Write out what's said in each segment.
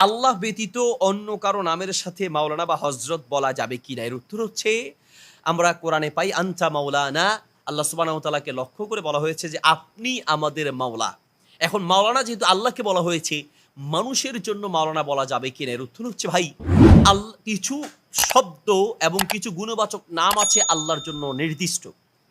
আল্লাহ ব্যতীত অন্য কারও নামের সাথে মাওলানা বা হজরত বলা যাবে কি না? এর উত্তর হচ্ছে, আমরা কোরআনে পাই, আন্তা মাওলানা। আল্লাহ সুবাহতালাকে লক্ষ্য করে বলা হয়েছে যে, আপনি আমাদের মাওলা। এখন মাওলানা যেহেতু আল্লাহকে বলা হয়েছে, মানুষের জন্য মাওলানা বলা যাবে কি না? এর উত্তর হচ্ছে, ভাই, আল, কিছু শব্দ এবং কিছু গুণবাচক নাম আছে আল্লাহর জন্য নির্দিষ্ট।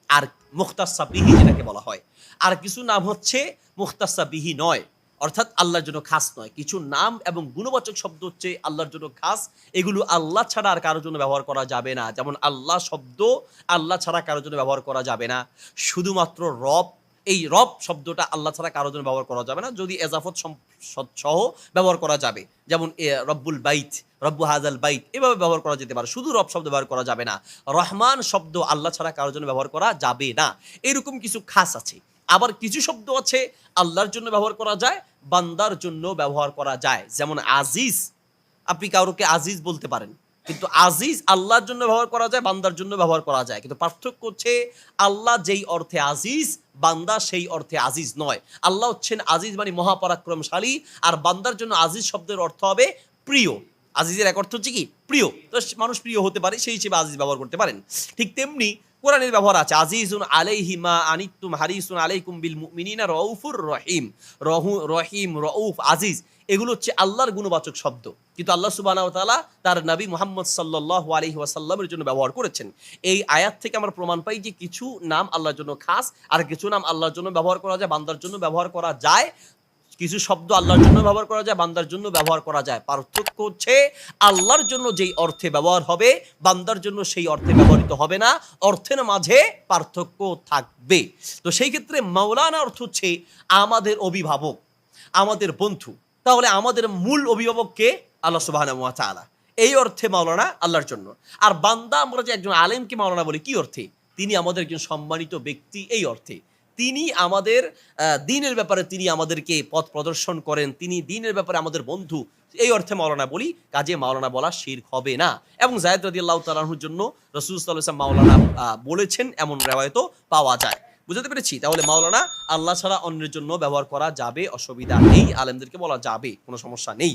আর মুখতাসা বিহি যেটাকে বলা হয়। আর কিছু নাম হচ্ছে মুখতাসা বিহি নয়। অর্থাৎ আল্লাহর জন্য খাস নয়, কিছু নাম এবং গুণবাচক শব্দ হচ্ছে আল্লাহর জন্য খাস। এগুলো আল্লাহ ছাড়া আর কারোর জন্য ব্যবহার করা যাবে না। যেমন আল্লাহ শব্দ আল্লাহ ছাড়া কারোর জন্য ব্যবহার করা যাবে না। শুধুমাত্র রব, এই রব শব্দটা আল্লাহ ছাড়া কারোর জন্য ব্যবহার করা যাবে না, যদি এজাফত সহ ব্যবহার করা যাবে। যেমন রব্বুল বাইত, রব্বু হাজাল বাইত, এভাবে ব্যবহার করা যেতে পারে। শুধু রব শব্দ ব্যবহার করা যাবে না। রহমান শব্দ আল্লাহ ছাড়া কারোর জন্য ব্যবহার করা যাবে না। এরকম কিছু খাস আছে। আবার কিছু শব্দ আছে, আল্লাহর জন্য ব্যবহার করা যায় বান্দার জন্য ব্যবহার করা যায়। যেমন আজিজ, আপনি কারোকে আজিজ বলতে পারেন, কিন্তু আজিজ আল্লাহর জন্য ব্যবহার করা যায়, বান্দার জন্য ব্যবহার করা যায়। কিন্তু পার্থক্য হচ্ছে আল্লাহ যেই অর্থে আজিজ, বান্দা সেই অর্থে আজিজ নয়। আল্লাহ হচ্ছেন আজিজ মানে মহাপরাক্রমশালী, আর বান্দার জন্য আজিজ শব্দের অর্থ হবে প্রিয়। আজিজের এক অর্থ হচ্ছে কি? প্রিয়। তো মানুষ প্রিয় হতে পারে, সেই হিসেবে আজিজ ব্যবহার করতে পারেন। ঠিক তেমনি কোরআনের ব্যবহার আছে, আজিজুন আলাইহি মা আনিতুম হারিসুন আলাইকুম বিল মুমিনিনা রউফুর রহিম। রহু, রহিম, রউফ, আজিজ, এগুলো হচ্ছে আল্লাহর গুণবাচক শব্দ। কিন্তু আল্লাহ তাআলা তার নবী মুহাম্মদ সাল্লাল্লাহু আলাইহি ওয়াসাল্লামের জন্য ব্যবহার করেছেন। এই আয়াত থেকে আমরা প্রমাণ পাই যে কিছু নাম আল্লাহর জন্য খাস, আর কিছু নাম আল্লাহর জন্য ব্যবহার করা যায়, বান্দার জন্য ব্যবহার করা যায়। কিছু শব্দ আল্লাহর জন্য ব্যবহার করা যায়, বান্দার জন্য ব্যবহার করা যায়। পার্থক্য হচ্ছে আল্লাহর জন্য যেই অর্থে ব্যবহার হবে, বান্দার জন্য সেই অর্থে ব্যবহৃত হবে না। অর্থের মাঝে পার্থক্য থাকবে। তো সেই ক্ষেত্রে মাওলানা অর্থ হচ্ছে আমাদের অভিভাবক, আমাদের বন্ধু। তাহলে আমাদের মূল অভিভাবককে আল্লাহ সুবাহ এই অর্থে মাওলানা আল্লাহর জন্য। আর বান্দা আমরা যে একজন আলেমকে মাওলানা বলি, কি অর্থে? তিনি আমাদের একজন সম্মানিত ব্যক্তি, এই অর্থে। তিনি আমাদের দিনের ব্যাপারে তিনি আমাদেরকে পথ প্রদর্শন করেন। তিনি দিনের ব্যাপারে আমাদের বন্ধু। এই অর্থে মাওলানা বলি, কাজে মাওলানা বলা শির হবে না। এবং জায়দ রদি আল্লাহ তালাহুর জন্য রসুল সাল্লাম মাওলানা বলেছেন, এমন রেওয়ায়তও পাওয়া যায়। বুঝতে পেরেছি? তাহলে মাওলানা, আল্লাহ ছাড়া অন্যের জন্য ব্যবহার করা যাবে, অসুবিধা নেই, আলেমদেরকে বলা যাবে, কোনো সমস্যা নেই।